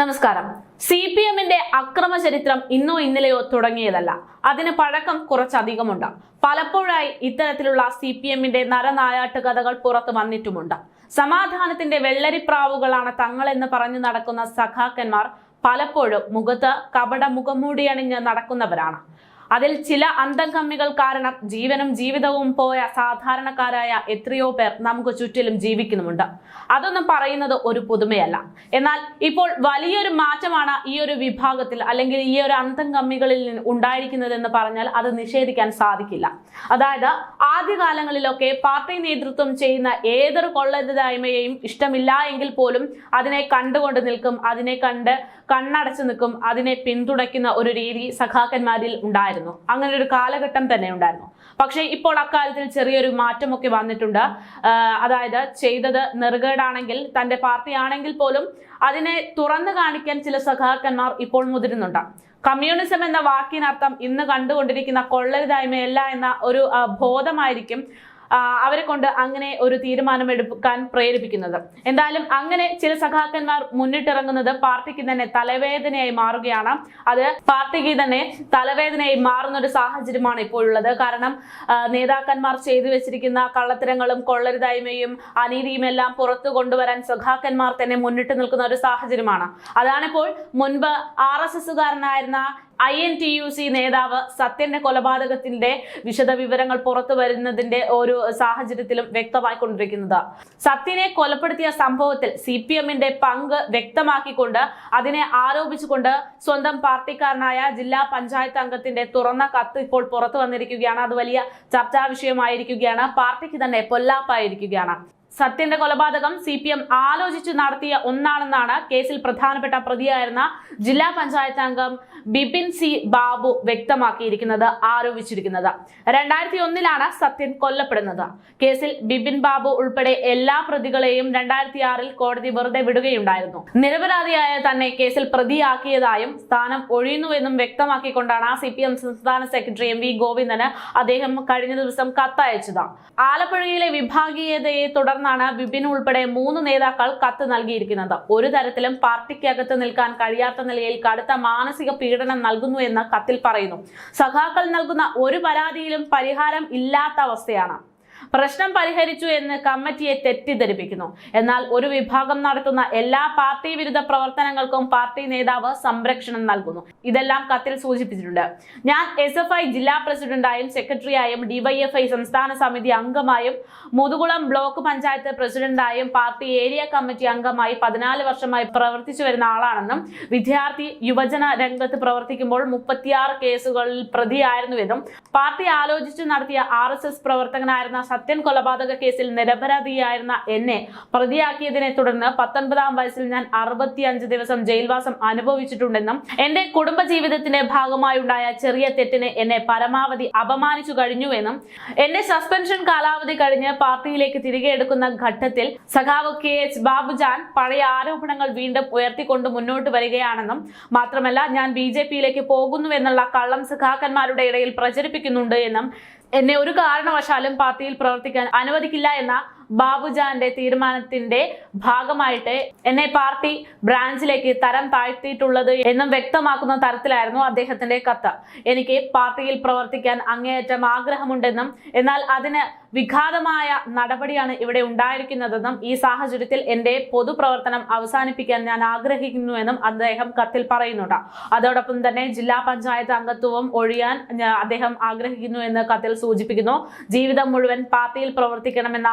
നമസ്കാരം. C P എമ്മിന്റെ അക്രമ ചരിത്രം ഇന്നോ ഇന്നലെയോ തുടങ്ങിയതല്ല. അതിന് പഴക്കം കുറച്ചധികമുണ്ട്. പലപ്പോഴായി ഇത്തരത്തിലുള്ള സി പി എമ്മിന്റെ നരനായാട്ട് കഥകൾ പുറത്തു വന്നിട്ടുമുണ്ട്. സമാധാനത്തിന്റെ വെള്ളരിപ്രാവുകളാണ് തങ്ങളെന്ന് പറഞ്ഞു നടക്കുന്ന സഖാക്കന്മാർ പലപ്പോഴും മുഖത്ത് കപട മുഖംമൂടി അണിഞ്ഞ് നടക്കുന്നവരാണ്. അതിൽ ചില അന്തംകമ്മികൾ കാരണം ജീവനും ജീവിതവും പോയ സാധാരണക്കാരായ എത്രയോ പേർ നമുക്ക് ചുറ്റിലും ജീവിക്കുന്നുമുണ്ട്. അതൊന്നും പറയുന്നത് ഒരു പുതുമയല്ല. എന്നാൽ ഇപ്പോൾ വലിയൊരു മാറ്റമാണ് ഈ ഒരു വിഭാഗത്തിൽ അല്ലെങ്കിൽ ഈ ഒരു അന്തംകമ്മികളിൽ കമ്മികളിൽ ഉണ്ടായിരിക്കുന്നതെന്ന് പറഞ്ഞാൽ അത് നിഷേധിക്കാൻ സാധിക്കില്ല. അതായത് ആദ്യകാലങ്ങളിലൊക്കെ പാർട്ടി നേതൃത്വം ചെയ്യുന്ന ഏതൊരു കൊള്ളരുതായ്മയെയും ഇഷ്ടമില്ല എങ്കിൽ പോലും അതിനെ കണ്ടുകൊണ്ട് നിൽക്കും അതിനെ കണ്ട് കണ്ണടച്ചു നിൽക്കും അതിനെ പിന്തുണയ്ക്കുന്ന ഒരു രീതി സഖാക്കന്മാരിൽ ഉണ്ടായിരുന്നു. അങ്ങനെ ഒരു കാലഘട്ടം തന്നെ ഉണ്ടായിരുന്നു. പക്ഷേ ഇപ്പോൾ അക്കാര്യത്തിൽ ചെറിയൊരു മാറ്റമൊക്കെ വന്നിട്ടുണ്ട്. അതായത് ചെയ്തത് നെറുകേടാണെങ്കിൽ തന്റെ പാർട്ടി ആണെങ്കിൽ പോലും അതിനെ തുറന്നു കാണിക്കാൻ ചില സഖാക്കന്മാർ ഇപ്പോൾ മുതിരുന്നുണ്ട്. കമ്മ്യൂണിസം എന്ന വാക്കിനർത്ഥം ഇന്ന് കണ്ടുകൊണ്ടിരിക്കുന്ന കൊള്ളരുതായ്മയല്ല എന്ന ഒരു ബോധമായിരിക്കും അവരെ കൊണ്ട് അങ്ങനെ ഒരു തീരുമാനമെടുക്കാൻ പ്രേരിപ്പിക്കുന്നത്. എന്തായാലും അങ്ങനെ ചില സഖാക്കന്മാർ മുന്നിട്ടിറങ്ങുന്നത് പാർട്ടിക്ക് തന്നെ തലവേദനയായി മാറുകയാണ്. അത് പാർട്ടിക്ക് തന്നെ തലവേദനയായി മാറുന്ന ഒരു സാഹചര്യമാണ് ഇപ്പോഴുള്ളത്. കാരണം നേതാക്കന്മാർ ചെയ്തു വെച്ചിരിക്കുന്ന കള്ളത്തരങ്ങളും കൊള്ളരുതായ്മയും അനീതിയും എല്ലാം പുറത്തു കൊണ്ടുവരാൻ സഖാക്കന്മാർ തന്നെ മുന്നിട്ട് നിൽക്കുന്ന ഒരു സാഹചര്യമാണ്. അതാണിപ്പോൾ മുൻപ് R S എസുകാരനായിരുന്ന I N T U C നേതാവ് സത്യന്റെ കൊലപാതകത്തിന്റെ വിശദവിവരങ്ങൾ പുറത്തു വരുന്നതിന്റെ ഒരു സാഹചര്യത്തിലും വ്യക്തമായിക്കൊണ്ടിരിക്കുന്നത്. സത്യനെ കൊലപ്പെടുത്തിയ സംഭവത്തിൽ സി പി എമ്മിന്റെ പങ്ക് വ്യക്തമാക്കിക്കൊണ്ട് അതിനെ ആരോപിച്ചുകൊണ്ട് സ്വന്തം പാർട്ടിക്കാരനായ ജില്ലാ പഞ്ചായത്ത് അംഗത്തിന്റെ തുറന്ന കത്ത് ഇപ്പോൾ പുറത്തു വന്നിരിക്കുകയാണ്. അത് വലിയ ചർച്ചാ വിഷയമായിരിക്കുകയാണ്. പാർട്ടിക്ക് തന്നെ പൊല്ലാപ്പായിരിക്കുകയാണ്. സത്യന്റെ കൊലപാതകം സി പി എം ആലോചിച്ചു നടത്തിയ ഒന്നാണെന്നാണ് കേസിൽ പ്രധാനപ്പെട്ട പ്രതിയായിരുന്ന ജില്ലാ പഞ്ചായത്ത് അംഗം ബിപിൻ സി ബാബു വ്യക്തമാക്കിയിരിക്കുന്നത് ആരോപിച്ചിരിക്കുന്നത്. രണ്ടായിരത്തി ഒന്നിലാണ് സത്യൻ കൊല്ലപ്പെടുന്നത്. കേസിൽ ബിപിൻ ബാബു ഉൾപ്പെടെ എല്ലാ പ്രതികളെയും രണ്ടായിരത്തി ആറിൽ കോടതി വെറുതെ വിടുകയുണ്ടായിരുന്നു. നിരപരാധിയായ തന്നെ കേസിൽ പ്രതിയാക്കിയതായും സ്ഥാനം ഒഴിയുന്നുവെന്നും വ്യക്തമാക്കിക്കൊണ്ടാണ് സി പി എം സംസ്ഥാന സെക്രട്ടറി എം വി ഗോവിന്ദന് അദ്ദേഹം കഴിഞ്ഞ ദിവസം കത്തയച്ചത്. ആലപ്പുഴയിലെ വിഭാഗീയതയെ തുടർന്നാണ് വിപിൻ ഉൾപ്പെടെ മൂന്ന് നേതാക്കൾ കത്ത് നൽകിയിരിക്കുന്നത്. ഒരു തരത്തിലും പാർട്ടിക്കകത്ത് നിൽക്കാൻ കഴിയാത്ത നിലയിൽ കടുത്ത മാനസിക പീഡനം നൽകുന്നു എന്ന് കത്തിൽ പറയുന്നു. സഖാക്കൾ നൽകുന്ന ഒരു പരാതിയിലും പരിഹാരം ഇല്ലാത്ത അവസ്ഥയാണ്. പ്രശ്നം പരിഹരിച്ചു എന്ന് കമ്മിറ്റിയെ തെറ്റിദ്ധരിപ്പിക്കുന്നു. എന്നാൽ ഒരു വിഭാഗം നടത്തുന്ന എല്ലാ പാർട്ടി വിരുദ്ധ പ്രവർത്തനങ്ങൾക്കും പാർട്ടി നേതാവ് സംരക്ഷണം നൽകുന്നു. ഇതെല്ലാം കത്തിൽ സൂചിപ്പിച്ചിട്ടുണ്ട്. ഞാൻ എസ് എഫ് ഐ ജില്ലാ പ്രസിഡന്റായും സെക്രട്ടറിയായും ഡിവൈഎഫ്ഐ സംസ്ഥാന സമിതി അംഗമായും മുതുകുളം ബ്ലോക്ക് പഞ്ചായത്ത് പ്രസിഡന്റായും പാർട്ടി ഏരിയ കമ്മിറ്റി അംഗമായി പതിനാല് വർഷമായി പ്രവർത്തിച്ചു വരുന്ന ആളാണെന്നും വിദ്യാർത്ഥി യുവജന രംഗത്ത് പ്രവർത്തിക്കുമ്പോൾ മുപ്പത്തിയാറ് കേസുകളിൽ പ്രതിയായിരുന്നുവെന്നും പാർട്ടി ആലോചിച്ചു നടത്തിയ ആർ എസ് എസ് പ്രവർത്തകനായിരുന്ന സത്യൻ കൊലപാതക കേസിൽ നിരപരാധിയായിരുന്ന എന്നെ പ്രതിയാക്കിയതിനെ തുടർന്ന് പത്തൊൻപതാം വയസ്സിൽ ഞാൻ അറുപത്തിയഞ്ച് ദിവസം ജയിൽവാസം അനുഭവിച്ചിട്ടുണ്ടെന്നും എന്റെ കുടുംബ ജീവിതത്തിന്റെ ഭാഗമായി ഉണ്ടായ ചെറിയ തെറ്റിനെ എന്നെ പരമാവധി അപമാനിച്ചു കഴിഞ്ഞുവെന്നും എന്റെ സസ്പെൻഷൻ കാലാവധി കഴിഞ്ഞ് പാർട്ടിയിലേക്ക് തിരികെ എടുക്കുന്ന ഘട്ടത്തിൽ സഖാവ് കെ എച്ച് ബാബുജാൻ പഴയ ആരോപണങ്ങൾ വീണ്ടും ഉയർത്തിക്കൊണ്ട് മുന്നോട്ട് വരികയാണെന്നും മാത്രമല്ല ഞാൻ ബി ജെ പിയിലേക്ക് പോകുന്നുവെന്നുള്ള കള്ളം സഖാക്കന്മാരുടെ ഇടയിൽ പ്രചരിപ്പിക്കുന്നുണ്ട് എന്നും എന്നെ ഒരു കാരണവശാലും പാർട്ടിയിൽ പ്രവർത്തിക്കാൻ അനുവദിക്കില്ല എന്ന ബാബുജാന്റെ തീരുമാനത്തിന്റെ ഭാഗമായിട്ട് എന്നെ പാർട്ടി ബ്രാഞ്ചിലേക്ക് തരം താഴ്ത്തിയിട്ടുള്ളത് എന്നും വ്യക്തമാക്കുന്ന തരത്തിലായിരുന്നു അദ്ദേഹത്തിന്റെ കത്ത്. എനിക്ക് പാർട്ടിയിൽ പ്രവർത്തിക്കാൻ അങ്ങേയറ്റം ആഗ്രഹമുണ്ടെന്നും എന്നാൽ അതിന് വിഘാതമായ നടപടിയാണ് ഇവിടെ ഉണ്ടായിരിക്കുന്നതെന്നും ഈ സാഹചര്യത്തിൽ എന്റെ പൊതുപ്രവർത്തനം അവസാനിപ്പിക്കാൻ ഞാൻ ആഗ്രഹിക്കുന്നുവെന്നും അദ്ദേഹം കത്തിൽ പറയുന്നുണ്ട്. അതോടൊപ്പം തന്നെ ജില്ലാ പഞ്ചായത്ത് അംഗത്വവും ഒഴിയാൻ അദ്ദേഹം ആഗ്രഹിക്കുന്നു എന്ന് കത്തിൽ സൂചിപ്പിക്കുന്നു. ജീവിതം മുഴുവൻ പാർട്ടിയിൽ പ്രവർത്തിക്കണമെന്ന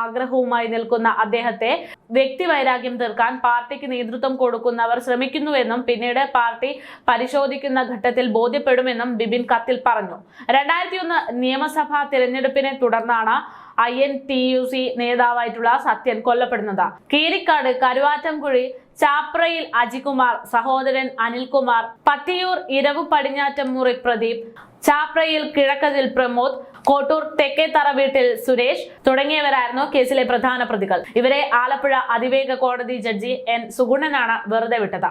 ആഗ്രഹവുമായി നിൽക്കുന്ന അദ്ദേഹത്തെ വ്യക്തി വൈരാഗ്യം തീർക്കാൻ പാർട്ടിക്ക് നേതൃത്വം കൊടുക്കുന്നവർ ശ്രമിക്കുന്നുവെന്നും പിന്നീട് പാർട്ടി പരിശോധിക്കുന്ന ഘട്ടത്തിൽ ബോധ്യപ്പെടുമെന്നും ബിബിൻ കത്തിൽ പറഞ്ഞു. രണ്ടായിരത്തി ഒന്ന് നിയമസഭാ തിരഞ്ഞെടുപ്പിനെ തുടർന്നാണ് I N T U C നേതാവായിട്ടുള്ള Sathyan കൊല്ലപ്പെടുന്നത്. കീരിക്കാട് കരുവാറ്റംകുഴി ചാപ്രയിൽ അജികുമാർ സഹോദരൻ അനിൽകുമാർ പത്തിയൂർ ഇരവു പടിഞ്ഞാറ്റമുറി പ്രദീപ് ചാപ്രയിൽ കിഴക്കതിൽ പ്രമോദ് കോട്ടൂർ തെക്കേത്തറ വീട്ടിൽ സുരേഷ് തുടങ്ങിയവരായിരുന്നു കേസിലെ പ്രധാന പ്രതികൾ. ഇവരെ ആലപ്പുഴ അതിവേഗ കോടതി ജഡ്ജി എൻ സുഗുണനാണ് വെറുതെ വിട്ടത്.